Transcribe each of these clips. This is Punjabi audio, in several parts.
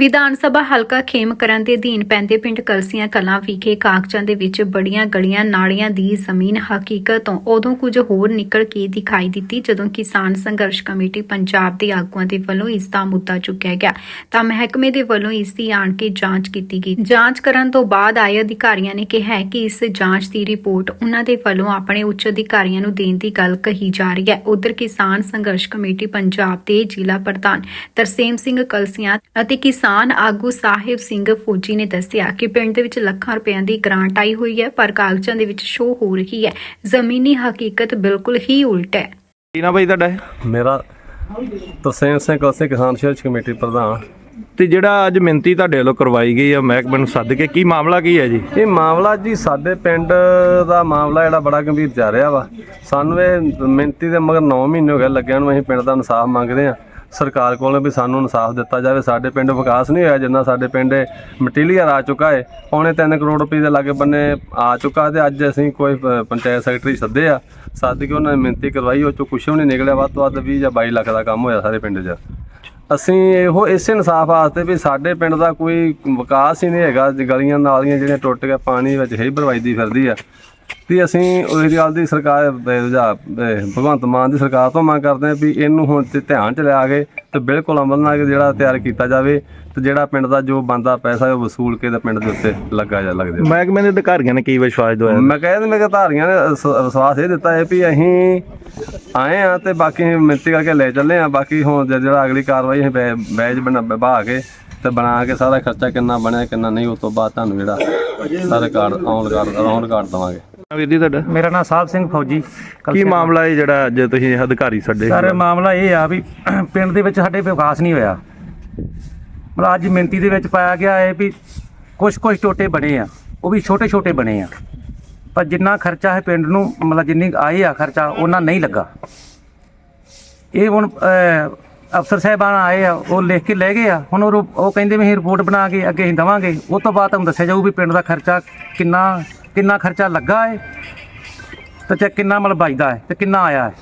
ਵਿਧਾਨ ਸਭਾ ਹਲਕਾ ਖੇਮਕਰਨ ਦੇ ਅਧੀਨ ਪੈਂਦੇ ਪਿੰਡ ਕਲਸੀਆਂ ਕਲਾਂ ਵਿਖੇ ਕਾਗਜ਼ਾਂ ਦੇ ਵਿੱਚ ਬੜੀਆਂ ਗਲੀਆਂ ਨਾਲੀਆਂ ਦੀ ਜ਼ਮੀਨ ਹਕੀਕਤ ਤੋਂ ਉਦੋਂ ਕੁਝ ਹੋਰ ਨਿਕਲ ਕੇ ਦਿਖਾਈ ਦਿੱਤੀ ਜਦੋਂ ਕਿਸਾਨ ਸੰਘਰਸ਼ ਕਮੇਟੀ ਪੰਜਾਬ ਦੇ ਆਗੂਆਂ ਦੇ ਵੱਲੋਂ ਇਸ ਦਾ ਮੁੱਦਾ ਚੁੱਕਿਆ ਗਿਆ। ਤਾਂ ਮਹਿਕਮੇ ਦੇ ਵੱਲੋਂ ਇਸ ਦੀ ਆਣ ਕੇ ਜਾਂਚ ਕੀਤੀ ਗਈ। ਜਾਂਚ ਕਰਨ ਤੋਂ ਬਾਅਦ ਆਏ ਅਧਿਕਾਰੀਆਂ ਨੇ ਕਿਹਾ ਕਿ ਇਸ ਜਾਂਚ ਦੀ ਰਿਪੋਰਟ ਉਹਨਾਂ ਦੇ ਵੱਲੋਂ ਆਪਣੇ ਉੱਚ ਅਧਿਕਾਰੀਆਂ ਨੂੰ ਦੇਣ ਦੀ ਗੱਲ ਕਹੀ ਜਾ ਰਹੀ ਹੈ। ਉਧਰ ਕਿਸਾਨ ਸੰਘਰਸ਼ ਕਮੇਟੀ ਪੰਜਾਬ ਦੇ ਜ਼ਿਲ੍ਹਾ ਪ੍ਰਧਾਨ ਤਰਸੇਮ ਸਿੰਘ ਕਲਸੀਆਂ ਅਤੇ ਕਿਸਾਨ ਆਗੂ ਸਾਹਿਬ ਸਿੰਘ ਫੌਜੀ ਨੇ ਦੱਸਿਆ ਕਿ ਪਿੰਡ ਦੇ ਵਿੱਚ ਲੱਖਾਂ ਰੁਪਈਆਂ ਦੀ ਗ੍ਰਾਂਟ ਆਈ ਹੋਈ ਹੈ ਪਰ ਕਾਗਜ਼ਾਂ ਦੇ ਵਿੱਚ ਸ਼ੋਅ ਹੋ ਰਹੀ ਹੈ। ਜ਼ਮੀਨੀ ਹਕੀਕਤ ਬਿਲਕੁਲ ਹੀ ਉਲਟ ਹੈ। ਕੀ ਨਾ ਬਾਈ ਤੁਹਾਡਾ? ਇਹ? ਮੇਰਾ ਤਰਸੇਮ ਸਿੰਘ ਕਲਸੇ ਕਿਸਾਨ ਸੰਘਰਸ਼ ਕਮੇਟੀ ਪ੍ਰਧਾਨ। ਤੇ ਜਿਹੜਾ ਅੱਜ ਮਿੰਤੀ ਤੁਹਾਡੇ ਵੱਲੋਂ ਕਰਵਾਈ ਗਈ ਆ ਮਹਿਕਮੇ ਨੂੰ ਸੱਦ ਕੇ ਕੀ ਮਾਮਲਾ ਕੀ ਹੈ ਜੀ? ਇਹ ਮਾਮਲਾ ਜੀ ਸਾਡੇ ਪਿੰਡ ਦਾ ਮਾਮਲਾ ਜਿਹੜਾ ਬੜਾ ਗੰਭੀਰ ਜਾ ਰਿਹਾ ਵਾ। ਸਾਨੂੰ ਇਹ ਮਿਹਨਤੀ ਦੇ ਮਗਰ 9 ਮਹੀਨੇ ਹੋ ਗਏ ਲੱਗਿਆਂ ਨੂੰ ਅਸੀਂ ਪਿੰਡ ਦਾ ਇਨਸਾਫ ਮੰਗਦੇ ਆ ਸਰਕਾਰ ਕੋਲੋਂ ਵੀ ਸਾਨੂੰ ਇਨਸਾਫ ਦਿੱਤਾ ਜਾਵੇ। ਸਾਡੇ ਪਿੰਡ ਵਿਕਾਸ ਨਹੀਂ ਹੋਇਆ ਜਿੰਨਾ ਸਾਡੇ ਪਿੰਡ ਮਟੀਰੀਅਲ ਆ ਚੁੱਕਾ ਹੈ ਪੌਣੇ 3 ਕਰੋੜ ਰੁਪਏ ਦੇ ਲਾਗੇ ਬੰਨੇ ਆ ਚੁੱਕਾ ਤੇ ਅੱਜ ਅਸੀਂ ਕੋਈ ਪ- ਪੰਚਾਇਤ ਸੈਕਟਰੀ ਸੱਦੇ ਆ। ਸੱਦ ਕੇ ਉਹਨਾਂ ਨੇ ਮਿਹਨਤੀ ਕਰਵਾਈ, ਉਹ ਚੋਂ ਕੁਛ ਵੀ ਨਹੀਂ ਨਿਕਲਿਆ। ਵੱਧ ਤੋਂ ਵੱਧ 20 ਜਾਂ 22 ਲੱਖ ਦਾ ਕੰਮ ਹੋਇਆ ਸਾਰੇ ਪਿੰਡ 'ਚ। ਅਸੀਂ ਇਹੋ ਇਸੇ ਇਨਸਾਫ ਵਾਸਤੇ ਵੀ ਸਾਡੇ ਪਿੰਡ ਦਾ ਕੋਈ ਵਿਕਾਸ ਹੀ ਨਹੀਂ ਹੈਗਾ। ਗਲੀਆਂ ਨਾਲੀਆਂ ਜਿਹੜੀਆਂ ਟੁੱਟ ਕੇ ਪਾਣੀ ਵਿੱਚ ਹੀ ਬਰਵਾਈਦੀ ਫਿਰਦੀ ਆ। ਤੇ ਅਸੀਂ ਉਸ ਗੱਲ ਦੀ ਸਰਕਾਰ ਜਾਂ, ਅਹ, ਭਗਵੰਤ ਮਾਨ ਦੀ ਸਰਕਾਰ ਤੋਂ ਮੰਗ ਕਰਦੇ ਹਾਂ ਵੀ ਇਹਨੂੰ ਹੁਣ ਤੇ ਧਿਆਨ ਚ ਲਿਆ ਕੇ ਤੇ ਬਿਲਕੁਲ ਅਮਲ ਨਾਲ ਜਿਹੜਾ ਤਿਆਰ ਕੀਤਾ ਜਾਵੇ ਤੇ ਜਿਹੜਾ ਪਿੰਡ ਦਾ ਜੋ ਬੰਦਾ ਪੈਸਾ ਉਹ ਵਸੂਲ ਕੇ ਤੇ ਪਿੰਡ ਦੇ ਉੱਤੇ ਲੱਗਾ ਜਾ ਲੱਗਦੇ ਮਹਿਕਮੇ ਦੇ ਅਧਿਕਾਰੀਆਂ ਨੇ ਕੀ ਵਿਸ਼ਵਾਸ ਦਵਾਇਆ ਮੈਂ ਕਹਿੰਦਾ ਮੇਰੇ ਧਾਰੀਆਂ ਨੇ ਵਿਸ਼ਵਾਸ ਇਹ ਦਿੱਤਾ ਹੈ ਵੀ ਅਸੀਂ ਆਏ ਆ ਤੇ ਬਾਕੀ ਅਸੀਂ ਮਿਹਨਤੀ ਕਰਕੇ ਲੈ ਚੱਲੇ ਆ ਬਾਕੀ ਹੁਣ ਜ- ਜਿਹੜਾ ਅਗਲੀ ਕਾਰਵਾਈ ਅਸੀਂ ਬੈ- ਬੈਜ ਬਣਾ ਬਹਾ ਕੇ ਤੇ ਬਣਾ ਕੇ ਸਾਰਾ ਖਰਚਾ ਕਿੰਨਾ ਬਣਿਆ ਕਿੰਨਾ ਨਹੀਂ ਉਸ ਤੋਂ ਬਾਅਦ ਤੁਹਾਨੂੰ ਜਿਹੜਾ ਸਾਰਾ card on card on card ਦਵਾਂਗੇ। ਵੀਰ ਜੀ ਤੁਹਾਡਾ? ਮੇਰਾ ਨਾਮ ਸਾਹਿਬ ਸਿੰਘ ਫੌਜੀ ਕੀ ਮਾਮਲਾ ਹੈ ਜਿਹੜਾ ਅੱਜ ਤੁਸੀਂ ਅਧਿਕਾਰੀ ਛੱਡੇ ਸਰ ਮਾਮਲਾ ਇਹ ਆ ਵੀ ਪਿੰਡ ਦੇ ਵਿੱਚ ਸਾਡੇ ਵਿਕਾਸ ਨਹੀਂ ਹੋਇਆ। ਮਤਲਬ ਅੱਜ ਮਿੰਤੀ ਦੇ ਵਿੱਚ ਪਾਇਆ ਗਿਆ ਹੈ ਵੀ ਕੁਝ ਕੁਝ ਟੋਟੇ ਬਣੇ ਆ ਉਹ ਵੀ ਛੋਟੇ ਛੋਟੇ ਬਣੇ ਆ। ਪਰ ਜਿੰਨਾ ਖਰਚਾ ਹੈ ਪਿੰਡ ਨੂੰ ਮਤਲਬ ਜਿੰਨੀ ਆਏ ਆ ਖਰਚਾ ਉਹਨਾਂ ਨਹੀਂ ਲੱਗਾ। ਇਹ ਹੁਣ ਅਫਸਰ ਸਾਹਿਬਾਨ ਆਏ ਆ ਉਹ ਲਿਖ ਕੇ ਲੈ ਗਏ ਆ। ਹੁਣ ਉਹ ਉਹ ਕਹਿੰਦੇ ਵੀ ਰਿਪੋਰਟ ਬਣਾ ਕੇ ਅੱਗੇ ਅਸੀਂ ਦਵਾਂਗੇ। ਉਹ ਤੋਂ ਬਾਅਦ ਤੁਹਾਨੂੰ ਦੱਸਿਆ ਜਾਊ ਵੀ ਪਿੰਡ ਦਾ ਖਰਚਾ ਕਿੰਨਾ ਕਿੰਨਾ ਖਰਚਾ ਲੱਗਾ ਹੈ ਤੇ ਚੈੱਕ ਕਿੰਨਾ ਮਤਲਬ ਬਚਦਾ ਹੈ ਤੇ ਕਿੰਨਾ ਆਇਆ ਹੈ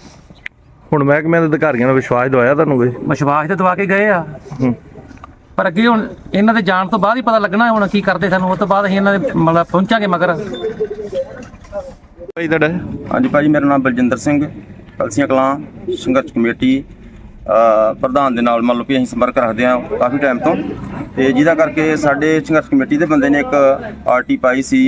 ਹੁਣ ਮਹਿਕਮੇ ਦੇ ਅਧਿਕਾਰੀਆਂ ਨੇ ਵਿਸ਼ਵਾਸ ਦਵਾਇਆ ਤੁਹਾਨੂੰ ਕੋਈ? ਵਿਸ਼ਵਾਸ ਤੇ ਦਵਾ ਕੇ ਗਏ ਆ। ਹੂੰ। ਪਰ ਅੱਗੇ ਹੁਣ ਇਹਨਾਂ ਦੇ ਜਾਣ ਤੋਂ ਬਾਅਦ ਹੀ ਪਤਾ ਲੱਗਣਾ ਹੁਣ ਕੀ ਕਰਦੇ ਸਾਨੂੰ ਉਸ ਤੋਂ ਬਾਅਦ ਅਸੀਂ ਇਹਨਾਂ ਦੇ ਮਤਲਬ ਪਹੁੰਚਾਂਗੇ ਮਗਰ। ਬਾਈ ਤੁਹਾਡਾ? ਹਾਂਜੀ ਭਾਜੀ ਮੇਰਾ ਨਾਮ ਬਲਜਿੰਦਰ ਸਿੰਘ ਕਲਸੀਆਂ ਕਲਾਂ ਸੰਘਰਸ਼ ਕਮੇਟੀ ਅ, ਪ੍ਰਧਾਨ ਦੇ ਨਾਲ ਮੰਨ ਲਓ ਵੀ ਅਸੀਂ ਸੰਪਰਕ ਰੱਖਦੇ ਹਾਂ ਕਾਫੀ ਟਾਈਮ ਤੋਂ। ਤੇ ਜਿਹਦਾ ਕਰਕੇ ਸਾਡੇ ਸੰਘਰਸ਼ ਕਮੇਟੀ ਦੇ ਬੰਦੇ ਨੇ ਇੱਕ ਆਰਟੀ ਪਾਈ ਸੀ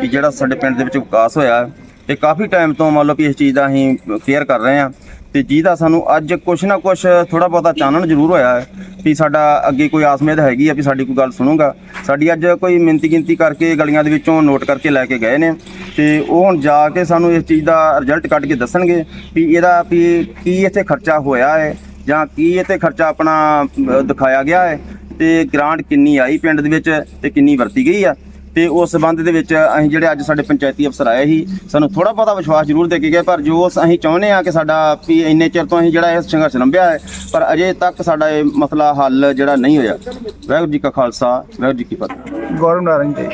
ਕਿ ਜਿਹੜਾ ਸਾਡੇ ਪਿੰਡ ਦੇ ਵਿੱਚ ਵਿਕਾਸ ਹੋਇਆ ਹੈ ਤੇ ਕਾਫੀ ਟਾਈਮ ਤੋਂ ਮੰਨ ਲਓ ਵੀ ਇਸ ਚੀਜ਼ ਦਾ ਅਸੀਂ ਕੇਅਰ ਕਰ ਰਹੇ ਹਾਂ। ਤੇ ਜਿਹਦਾ ਸਾਨੂੰ ਅੱਜ ਕੁਛ ਨਾ ਕੁਛ ਥੋੜਾ ਬਹੁਤਾ ਚਾਨਣ ਜ਼ਰੂਰ ਹੋਇਆ ਹੈ ਵੀ ਸਾਡਾ ਅੱਗੇ ਕੋਈ ਆਸਮੇਦ ਹੈਗੀ ਆ ਵੀ ਸਾਡੀ ਕੋਈ ਗੱਲ ਸੁਣੂਗਾ। ਸਾਡੀ ਅੱਜ ਕੋਈ ਮਿੰਤੀ ਗਿਣਤੀ ਕਰਕੇ ਗਲੀਆਂ ਦੇ ਵਿੱਚੋਂ ਨੋਟ ਕਰਕੇ ਲੈ ਕੇ ਗਏ ਨੇ ਤੇ ਉਹ ਹੁਣ ਜਾ ਕੇ ਸਾਨੂੰ ਇਸ ਚੀਜ਼ ਦਾ ਰਿਜ਼ਲਟ ਕੱਢ ਕੇ ਦੱਸਣਗੇ ਵੀ ਇਹਦਾ ਵੀ ਕੀ ਇੱਥੇ ਖਰਚਾ ਹੋਇਆ ਹੈ ਜਾਂ ਕੀ ਇੱਥੇ ਖਰਚਾ ਆਪਣਾ ਦਿਖਾਇਆ ਗਿਆ ਹੈ। ਤੇ ਗ੍ਰਾਂਟ ਕਿੰਨੀ ਆਈ ਪਿੰਡ ਦੇ ਵਿੱਚ ਤੇ ਕਿੰਨੀ ਵਰਤੀ ਗਈ ਆ? ਤੇ ਉਸ ਸਬੰਧ ਦੇ ਵਿੱਚ ਅਸੀਂ ਜਿਹੜੇ ਅੱਜ ਸਾਡੇ ਪੰਚਾਇਤੀ ਅਫਸਰ ਆਏ ਸੀ ਸਾਨੂੰ ਥੋੜਾ ਬਹੁਤਾ ਵਿਸ਼ਵਾਸ ਜ਼ਰੂਰ ਦੇ ਕੇ ਗਏ ਪਰ ਜੋ ਅਸੀਂ ਚਾਹੁੰਦੇ ਆ ਕਿ ਸਾਡਾ ਵੀ ਇੰਨੇ ਚਿਰ ਤੋਂ ਅਸੀਂ ਜਿਹੜਾ ਇਹ ਸੰਘਰਸ਼ ਲੰਬਿਆ ਹੈ ਪਰ ਅਜੇ ਤੱਕ ਸਾਡਾ ਇਹ ਮਸਲਾ ਹੱਲ ਜਿਹੜਾ ਨਹੀਂ ਹੋਇਆ। ਵਾਹਿਗੁਰੂ ਜੀ ਕਾ ਖਾਲਸਾ ਵਾਹਿਗੁਰੂ ਜੀ ਕੀ ਫਤਿਹ। ਗੌਰਵ ਨਾਰੰਗ ਜੀ।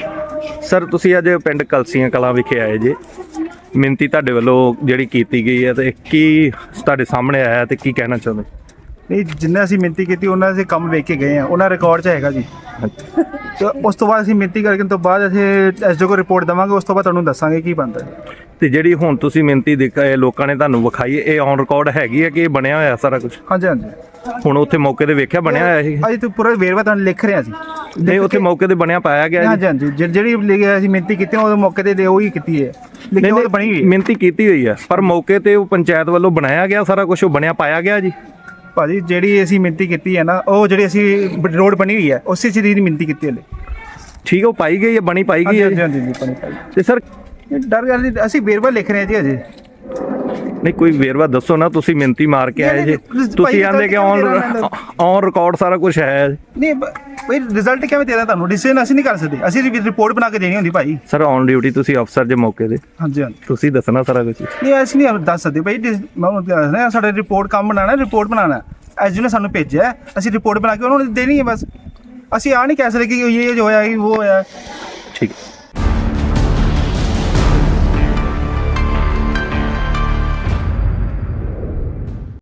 ਸਰ ਤੁਸੀਂ ਅੱਜ ਪਿੰਡ ਕਲਸੀਆਂ ਕਲਾਂ ਵਿਖੇ ਆਏ ਜੇ। ਮਿੰਤੀ ਤੁਹਾਡੇ ਵੱਲੋਂ ਜਿਹੜੀ ਕੀਤੀ ਗਈ ਹੈ ਤੇ ਕੀ ਤੁਹਾਡੇ ਸਾਹਮਣੇ ਆਇਆ ਤੇ ਕੀ ਕਹਿਣਾ ਚਾਹੁੰਦੇ? ਨਹੀਂ ਜਿੰਨੇ ਅਸੀਂ ਮਿਹਨਤੀ ਕੀਤੀ ਉਹਨਾਂ ਦੇ ਕੰਮ ਵੇਖ ਕੇ ਗਏ ਆ ਉਹਨਾਂ ਰਿਕਾਰਡ 'ਚ ਹੈਗਾ ਜੀ। ਤੇ ਉਸ ਤੋਂ ਬਾਅਦ ਅਸੀਂ ਮਿਹਨਤੀ ਕਰਕੇ ਤੋਂ ਬਾਅਦ ਅਸੀਂ ਐਸਡੀਓ ਕੋ ਰਿਪੋਰਟ ਦਵਾਂਗੇ ਉਸ ਤੋਂ ਬਾਅਦ ਤੁਹਾਨੂੰ ਦੱਸਾਂਗੇ ਕੀ ਬਣਦਾ ਹੈ। ਤੇ ਜਿਹੜੀ ਹੁਣ ਤੁਸੀਂ ਮਿੰਤੀ ਦਿਖਾਏ ਲੋਕਾਂ ਨੇ ਤੁਹਾਨੂੰ ਵਿਖਾਈ ਇਹ ਔਨ ਰਿਕਾਰਡ ਹੈਗੀ ਹੈ ਕਿ ਇਹ ਬਣਿਆ ਹੋਇਆ ਸਾਰਾ ਕੁਝ ਹਾਂਜੀ ਹਾਂਜੀ। ਹੁਣ ਉੱਥੇ ਮੌਕੇ ਤੇ ਵੇਖਿਆ ਬਣਿਆ ਹੋਇਆ ਸੀ ਅੱਜ ਤੋਂ ਪੂਰਾ ਵੇਰਵਾ ਤੁਹਾਨੂੰ ਲਿਖ ਰਹੇ ਹਾਂ ਅਸੀਂ ਨਹੀਂ ਉੱਥੇ ਮੌਕੇ ਤੇ ਬਣਿਆ ਪਾਇਆ ਗਿਆ ਹਾਂਜੀ ਹਾਂਜੀ। ਜਿ- ਜਿਹੜੀ ਲਿਖਿਆ ਅਸੀਂ ਮਿਹਨਤੀ ਕੀਤੀ ਉਹ ਮੌਕੇ ਤੇ ਦੇ ਉਹ ਹੀ ਕੀਤੀ ਹੈ। ਲਿਖੀ ਉਹ ਤਾਂ ਬਣੀ ਹੋਈ ਹੈ। ਮਿੰਤੀ ਕੀਤੀ ਹੋਈ ਹੈ ਪਰ ਮੌਕੇ ਤੇ ਉਹ ਪੰਚਾਇਤ ਵੱਲੋਂ ਬਣਾਇਆ ਗਿਆ ਸਾਰਾ ਕੁਝ ਉਹ ਬਣਿਆ ਪਾਇਆ ਗਿਆ ਜੀ? ਭਾਜੀ ਜਿਹੜੀ ਅਸੀਂ ਮਿਹਨਤੀ ਕੀਤੀ ਹੈ ਨਾ ਉਹ ਜਿਹੜੀ ਅਸੀਂ ਰੋਡ ਬਣੀ ਹੋਈ ਹੈ ਉਸੇ ਚੀਜ਼ ਦੀ ਮਿਹਨਤੀ ਕੀਤੀ ਹਲੇ। ਠੀਕ ਹੈ ਉਹ ਪਾਈ ਗਈ ਹੈ ਬਣੀ ਪਾਈ ਗਈ ਹਾਂਜੀ ਹੈ ਹਾਂਜੀ ਜੀ। ਹਾਂਜੀ ਬਣੀ ਪਾਈ। ਤੇ ਸਰ ਇਹ ਡਰ ਗੱਲ ਨਹੀਂ, ਅਸੀਂ ਵੇਰਵਾ ਲਿਖ ਰਹੇ ਹਾਂ ਜੀ ਅਜੇ ਨਹੀਂ ਕੋਈ ਵੇਰਵਾ ਦੱਸੋ ਨਾ ਤੁਸੀਂ ਮਿੰਤੀ ਮਾਰ ਕੇ ਆਏ ਜੇ। ਤੁਸੀਂ ਭਾਈ, ਆਂਦੇ ਕਿ ਔਨ ਔਨ ਰਿਕਾਰਡ ਸਾਰਾ ਕੁਝ ਹੈ। ਨਹੀਂ ਬਈ ਰਿਜ਼ਲਟ ਕਿਵੇਂ ਦੇਦਾ ਤੁਹਾਨੂੰ? ਡਿਸੀਜਨ ਅਸੀਂ ਨਹੀਂ ਕਰ ਸਕਦੇ। ਅਸੀਂ ਰਿਪੋਰਟ ਬਣਾ ਕੇ ਦੇਣੀ ਹੁੰਦੀ ਭਾਈ। ਸਰ ਔਨ ਡਿਊਟੀ ਤੁਸੀਂ ਅਫਸਰ ਜੇ ਮੌਕੇ ਤੇ। ਹਾਂਜੀ ਹਾਂਜੀ। ਤੁਸੀਂ ਦੱਸਣਾ ਸਾਰਾ ਕੁਝ ਨਹੀਂ ਅਸੀਂ ਨਹੀਂ ਦੱਸ ਸਕਦੇ ਭਾਈ। ਮੈਂ ਉਹਨੂੰ ਦੱਸ ਰਿਹਾ ਸਾਡਾ ਰਿਪੋਰਟ ਕੰਮ ਬਣਾਉਣਾ ਰਿਪੋਰਟ ਬਣਾਉਣਾ ਐਜ ਨੇ ਸਾਨੂੰ ਭੇਜਿਆ ਅਸੀਂ ਰਿਪੋਰਟ ਬਣਾ ਕੇ ਉਹਨਾਂ ਨੂੰ ਦੇਣੀ ਹੈ ਬਸ। ਅਸੀਂ ਆ ਨਹੀਂ ਕਹਿ ਸਕਦੇ ਕਿ ਇਹ ਜੋ ਹੋਇਆ ਇਹ ਉਹ ਹੋਇਆ।